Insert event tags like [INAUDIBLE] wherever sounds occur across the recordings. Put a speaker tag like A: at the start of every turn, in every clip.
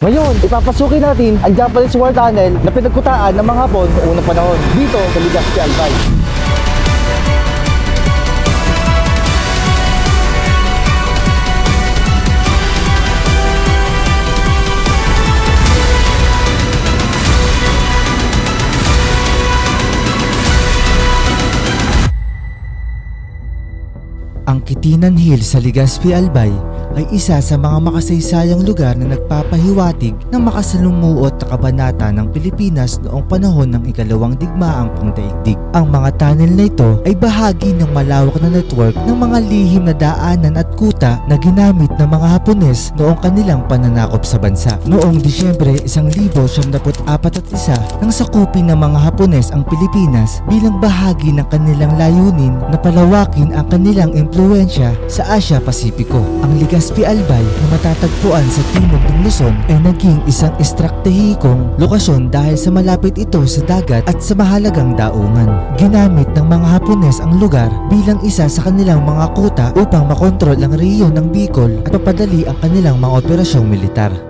A: Ngayon, ipapasukin natin ang Japanese War Tunnel na pinagkutaan ng mga Hapon noong unang panahon dito sa Legazpi Albay.
B: Ang Kitinan Hill sa Legazpi Albay ay isa sa mga makasaysayang lugar na nagpapahiwatig ng makasalumuot na kabanata ng Pilipinas noong panahon ng ikalawang digmaang pangdaigdig. Ang mga tunnel na ito ay bahagi ng malawak na network ng mga lihim na daanan at kuta na ginamit ng mga Hapones noong kanilang pananakop sa bansa. Noong Disyembre 1941 nang sakupin ng mga Hapones ang Pilipinas bilang bahagi ng kanilang layunin na palawakin ang kanilang impluensya sa Asia Pasipiko. Ang Legazpi Albay na matatagpuan sa timog ng Luzon ay naging isang estratehikong lokasyon dahil sa malapit ito sa dagat at sa mahalagang daungan. Ginamit ng mga Hapones ang lugar bilang isa sa kanilang mga kuta upang makontrol ang rehiyon ng Bicol at mapadali ang kanilang mga operasyong militar.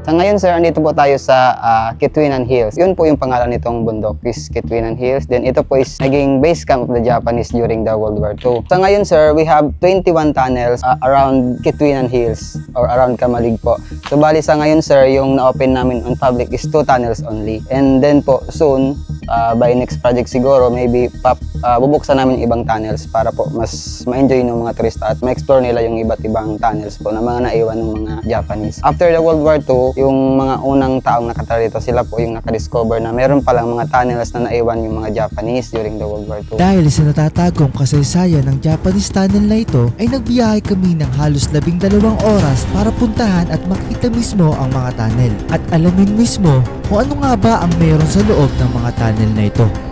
C: Sa ngayon sir, andito po tayo sa ah, Kitwinan Hills. Yun po yung pangalan nitong bundok is Kitwinan Hills. Then ito po is naging base camp of the Japanese during the World War II. Sa ngayon sir, we have 21 tunnels ah, around Kitwinan Hills or around Kamalig po. So bali sa ngayon sir, yung na-open namin on public is two tunnels only. And then po soon, ah, by next project siguro, maybe pap, ah, bubuksan namin yung ibang tunnels para po mas ma-enjoy ng mga turista at ma-explore nila yung iba't ibang tunnels po na mga naiwan ng mga Japanese. After the World War II, yung mga unang taong nakatira dito, sila po yung nakadiscover na meron palang mga tunnels na naiwan yung mga Japanese during the World War II.
B: Dahil sa natatagong kasaysayan ng Japanese tunnel na ito ay nagbiyahe kami ng halos labing dalawang oras para puntahan at makita mismo ang mga tunnel at alamin mismo kung ano nga ba ang meron sa loob ng mga tunnel na ito.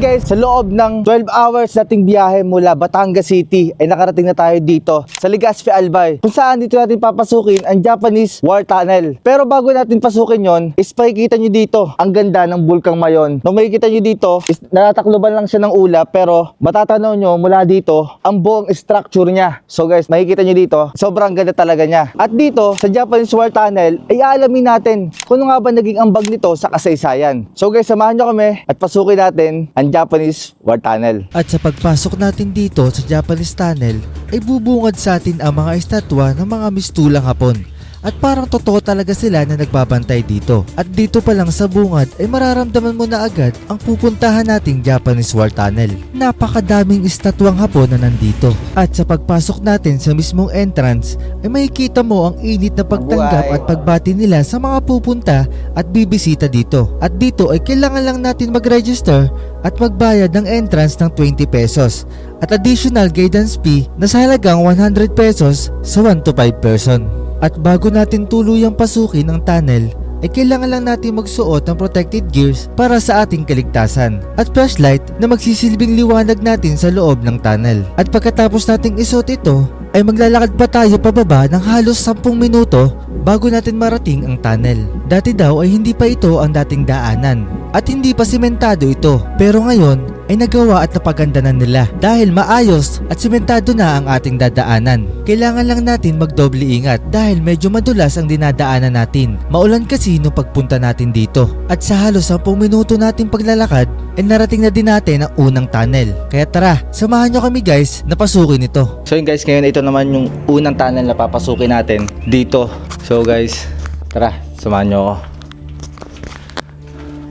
A: Guys, sa loob ng 12 hours nating biyahe mula Batangas City ay nakarating na tayo dito sa Legazpi Albay kung saan dito natin papasukin ang Japanese War Tunnel. Pero bago natin pasukin yon, is makikita nyo dito ang ganda ng Bulkang Mayon. Nung makikita nyo dito, is natatakloban lang siya ng ulap pero matatanaw nyo mula dito ang buong structure niya. So guys, makikita nyo dito, sobrang ganda talaga niya. At dito sa Japanese War Tunnel ay alamin natin kung ano nga ba naging ambag nito sa kasaysayan. So guys, samahan nyo kami at pasukin natin ang Japanese War Tunnel.
B: At sa pagpasok natin dito sa Japanese tunnel ay bubungad sa atin ang mga estatwa ng mga mistulang hapon. At parang totoo talaga sila na nagbabantay dito. At dito pa lang sa bungad ay mararamdaman mo na agad ang pupuntahan nating Japanese War Tunnel. Napakadaming estatwang hapon na nandito. At sa pagpasok natin sa mismong entrance ay makikita mo ang init na pagtanggap at pagbati nila sa mga pupunta at bibisita dito. At dito ay kailangan lang natin mag-register at magbayad ng entrance ng 20 pesos at additional guidance fee na sa halagang 100 pesos sa 1 to 5 person. At bago natin tuluyang pasukin ang tunnel, ay kailangan lang natin magsuot ng protected gears para sa ating kaligtasan at flashlight na magsisilbing liwanag natin sa loob ng tunnel. At pagkatapos nating isuot ito, ay maglalakad pa tayo pababa ng halos 10 minuto bago natin marating ang tunnel. Dati daw ay hindi pa ito ang dating daanan at hindi pa simentado ito pero ngayon ay nagawa at napaganda na nila dahil maayos at simentado na ang ating dadaanan. Kailangan lang natin magdoble ingat dahil medyo madulas ang dinadaanan natin. Maulan kasi nung pagpunta natin dito. At sa halos 10 minuto nating paglalakad ay narating na din natin ang unang tunnel. Kaya tara, samahan nyo kami guys na pasukin ito.
A: So yun guys, ngayon ito naman yung unang tunnel na papasukin natin dito. So guys, tara, samahan nyo ako.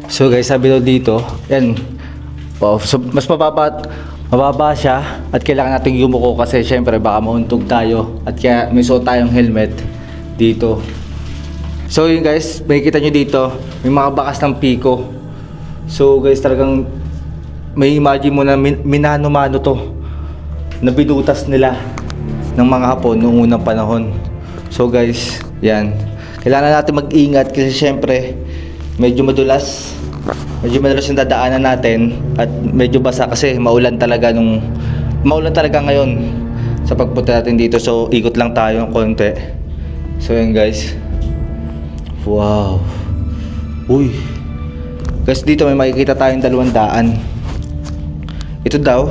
A: So guys, sabi daw dito, yan, oh, so mas mababa, mababa siya at kailangan nating yumuko kasi syempre baka mauntog tayo at kaya may suot tayong helmet dito. So yun guys, makikita nyo dito, may mga bakas ng piko. So guys, talagang may imagine mo na min- minano-mano to na binutas nila ng mga Hapon noong unang panahon. So guys, yan. Kailangan natin mag-ingat kasi syempre medyo madulas. Medyo madulas yung dadaanan natin at medyo basa kasi maulan talaga nung maulan talaga ngayon. sa pagpunta natin dito. So, ikot lang tayo ng konti. So, yan guys. Wow. Uy. Guys, dito may makikita tayong dalawang daan. Ito daw,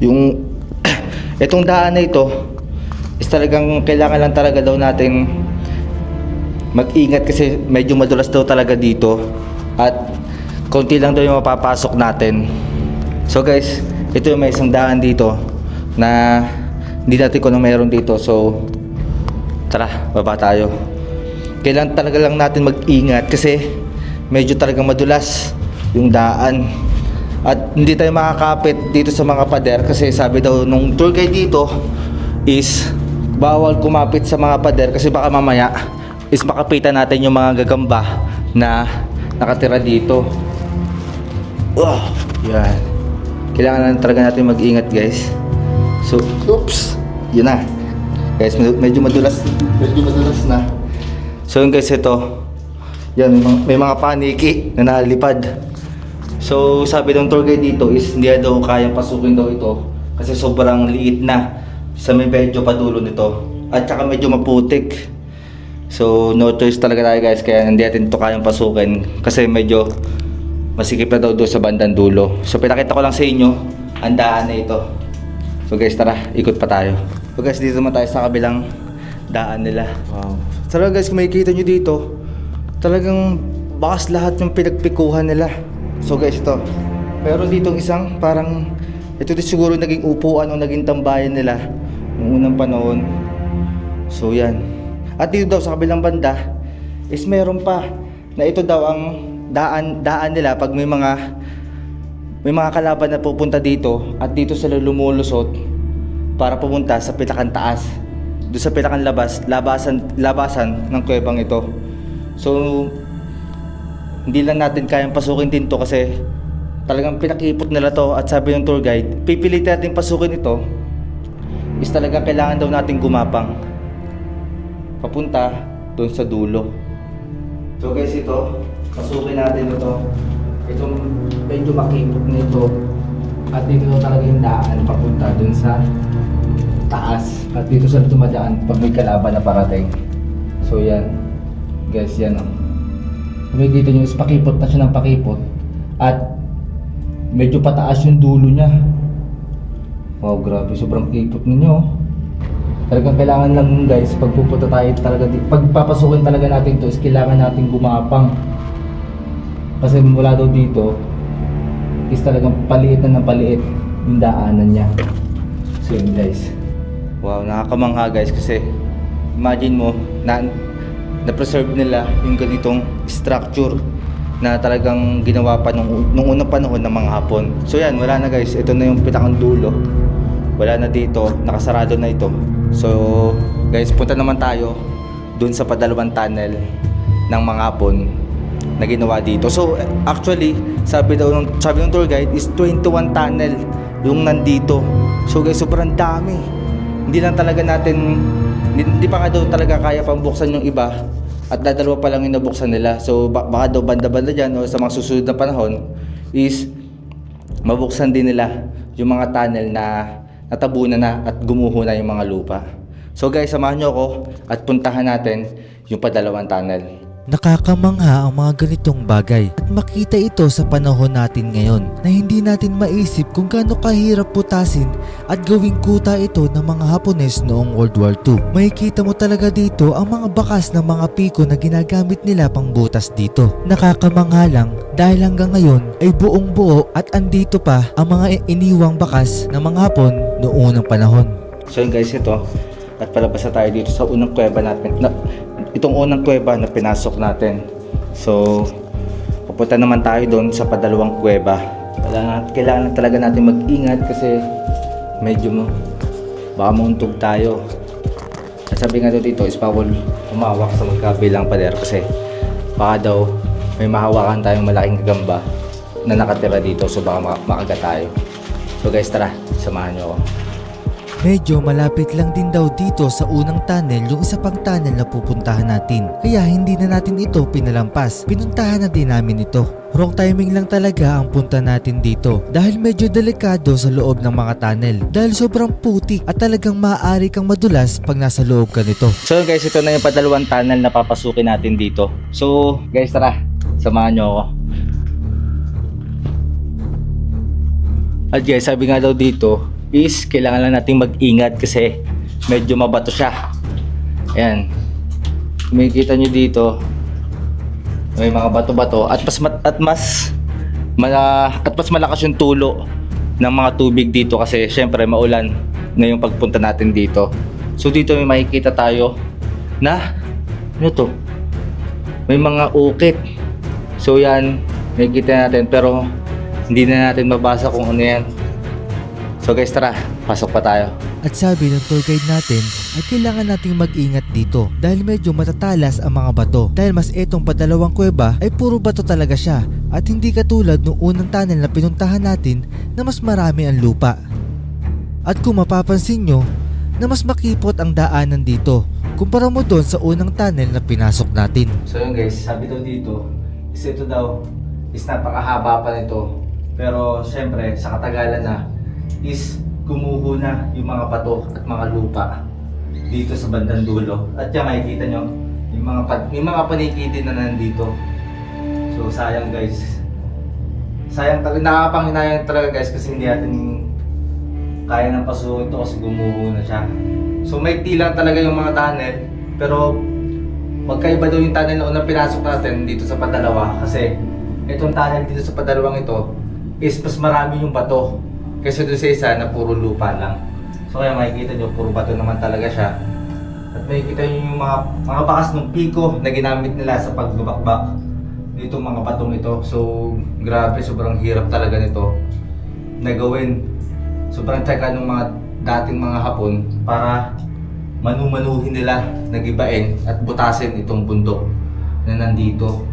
A: yung [CLEARS THROAT] itong daan na ito is talagang kailangan lang talaga daw natin mag-ingat kasi medyo madulas daw talaga dito at konti lang daw yung mapapasok natin. So guys, ito yung may isang daan dito na hindi natin kung ano meron dito. So tara, baba tayo. Kailangan talaga lang natin mag-ingat kasi medyo talagang madulas yung daan. At hindi tayo makakapit dito sa mga pader kasi sabi daw nung tour guide dito is bawal kumapit sa mga pader kasi baka mamaya is makapitan natin yung mga gagamba na nakatira dito. Oh, yan. Kailangan lang talaga natin mag-ingat guys. So, oops. Yun na. Guys, med- medyo madulas. Medyo madulas na. So yun guys, ito. Yan, may mga, may mga paniki na nalipad. So, sabi ng tour guide dito is hindi daw kayang pasukin daw ito kasi sobrang liit na sa may medyo padulo nito. At saka medyo maputik. So, no choice talaga tayo guys kaya hindi natin ito kayang pasukin kasi medyo masikip na daw doon sa bandang dulo. So, pinakita ko lang sa inyo ang daan na ito. So guys, tara, ikot pa tayo. So guys, dito naman tayo sa kabilang daan nila. Wow. Tara guys, kung makikita nyo dito, talagang bakas lahat yung pinagpikuhan nila. So guys, ito. Pero dito isang parang, ito din siguro naging upuan o naging tambayan nila noong unang panahon. So yan. At dito daw sa kabilang banda, is meron pa na ito daw ang daan daan nila pag may mga may mga kalaban na pupunta dito at dito sila lumulusot para pumunta sa pitakan taas. Doon sa pitakan labas, labasan labasan ng kuwebang ito. So hindi lang natin kayang pasukin din to kasi talagang pinakipot nila to at sabi ng tour guide, pipilit natin pasukin ito is talaga kailangan daw natin gumapang papunta doon sa dulo. So guys ito, pasukin natin ito. Itong medyo makipot na ito. At dito na talaga yung daan papunta dun sa taas. At dito sa dumadaan pag may kalaban na parating. So yan. Guys, yan o. Kung makikita nyo is pakipot na siya ng pakipot. At medyo pataas yung dulo niya. Wow, grabe. Sobrang kipot ninyo. oh. Talagang kailangan lang guys, pag pupunta tayo talaga, di- pag papasukin talaga natin to is kailangan natin gumapang. Kasi mula daw dito is talagang paliit na ng paliit yung daanan niya. So yun guys. Wow, nakakamangha guys kasi imagine mo na na-preserve nila yung ganitong structure na talagang ginawa pa nung, nung unang panahon ng mga Hapon. So yan, wala na guys. Ito na yung pitakang dulo. Wala na dito. Nakasarado na ito. So guys, punta naman tayo dun sa padalawang tunnel ng mga Hapon na ginawa dito. So actually, sabi daw ng sabi ng tour guide is 21 tunnel yung nandito. So guys, sobrang dami. Hindi lang talaga natin hindi, pa nga daw talaga kaya pang buksan yung iba at dadalawa pa lang yung nabuksan nila. So ba- baka daw banda-banda dyan o sa mga susunod na panahon is mabuksan din nila yung mga tunnel na natabunan na at gumuho na yung mga lupa. So guys, samahan nyo ako at puntahan natin yung padalawang tunnel.
B: Nakakamangha ang mga ganitong bagay at makita ito sa panahon natin ngayon na hindi natin maisip kung gaano kahirap putasin at gawing kuta ito ng mga Hapones noong World War II. Makikita mo talaga dito ang mga bakas ng mga piko na ginagamit nila pang butas dito. Nakakamangha lang dahil hanggang ngayon ay buong buo at andito pa ang mga iniwang bakas ng mga Hapon noong unang panahon.
A: So guys, ito. At palabas na tayo dito sa unang kuweba natin. Na, itong unang kuweba na pinasok natin. So, pupunta naman tayo doon sa padalawang kuweba. Kailangan na talaga natin mag-ingat kasi medyo mo, baka mauntog tayo. At sabi nga dito is bawal humawak sa magkabilang pader kasi baka daw may mahawakan tayong malaking gagamba na nakatira dito so baka maka- makagat tayo. So guys, tara, samahan nyo ako.
B: Medyo malapit lang din daw dito sa unang tunnel yung isa pang tunnel na pupuntahan natin. Kaya hindi na natin ito pinalampas. Pinuntahan na din namin ito. Wrong timing lang talaga ang punta natin dito dahil medyo delikado sa loob ng mga tunnel dahil sobrang putik at talagang maaari kang madulas pag nasa loob ka nito.
A: So guys, ito na yung padalawang tunnel na papasukin natin dito. So guys, tara, samahan nyo ako. At guys, sabi nga daw dito is kailangan lang nating mag-ingat kasi medyo mabato siya. Ayan. Kung makikita nyo dito, may mga bato-bato at mas at mas mala, at mas malakas yung tulo ng mga tubig dito kasi syempre maulan ngayong pagpunta natin dito. So dito may makikita tayo na ano to? May mga ukit. So yan, makikita natin pero hindi na natin mabasa kung ano yan. So guys, tara, pasok pa tayo.
B: At sabi ng tour guide natin ay kailangan nating mag-ingat dito dahil medyo matatalas ang mga bato dahil mas etong padalawang kuweba ay puro bato talaga siya at hindi katulad nung unang tunnel na pinuntahan natin na mas marami ang lupa. At kung mapapansin nyo na mas makipot ang daanan dito kumpara mo doon sa unang tunnel na pinasok natin.
A: So yun guys, sabi daw dito, is ito daw is napakahaba pa nito. Pero syempre, sa katagalan na is gumuho na yung mga bato at mga lupa dito sa bandang dulo. At yan makikita nyo, yung mga, yung mga panikiti na nandito. So sayang guys. Sayang talaga, nakakapanginayang talaga guys kasi hindi natin kaya ng pasukin ito kasi gumuho na siya. So may lang talaga yung mga tunnel, pero magkaiba daw yung tunnel na unang pinasok natin dito sa padalawa kasi itong tunnel dito sa padalawang ito is mas marami yung bato kaysa doon sa isa na puro lupa lang. So kaya makikita nyo, puro bato naman talaga siya. At makikita nyo yung mga, mga bakas ng piko na ginamit nila sa pagbabakbak dito mga batong ito. So grabe, sobrang hirap talaga nito na gawin. Sobrang teka ng mga dating mga hapon para manumanuhin nila, nagibain at butasin itong bundok na nandito.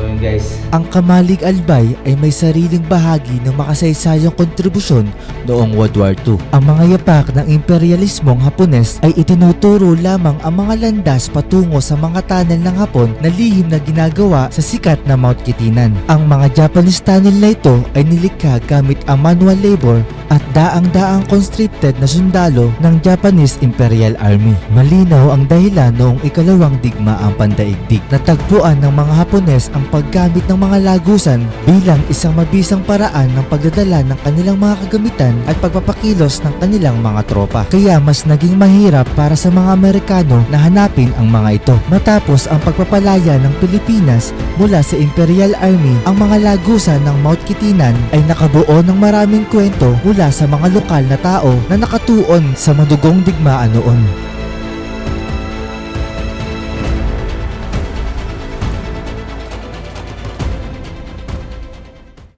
A: So yun guys,
B: Ang Kamalig Albay ay may sariling bahagi ng makasaysayang kontribusyon noong World War II. Ang mga yapak ng imperialismong Hapones ay itinuturo lamang ang mga landas patungo sa mga tunnel ng Hapon na lihim na ginagawa sa sikat na Mount Kitinan. Ang mga Japanese tunnel na ito ay nilikha gamit ang manual labor at daang-daang conscripted na sundalo ng Japanese Imperial Army. Malinaw ang dahilan noong ikalawang digmaang pandaigdig. Natagpuan ng mga Hapones ang paggamit ng mga lagusan bilang isang mabisang paraan ng pagdadala ng kanilang mga kagamitan at pagpapakilos ng kanilang mga tropa. Kaya mas naging mahirap para sa mga Amerikano na hanapin ang mga ito. Matapos ang pagpapalaya ng Pilipinas mula sa Imperial Army, ang mga lagusan ng Mount Kitinan ay nakabuo ng maraming kwento mula sa mga lokal na tao na nakatuon sa madugong digmaan noon.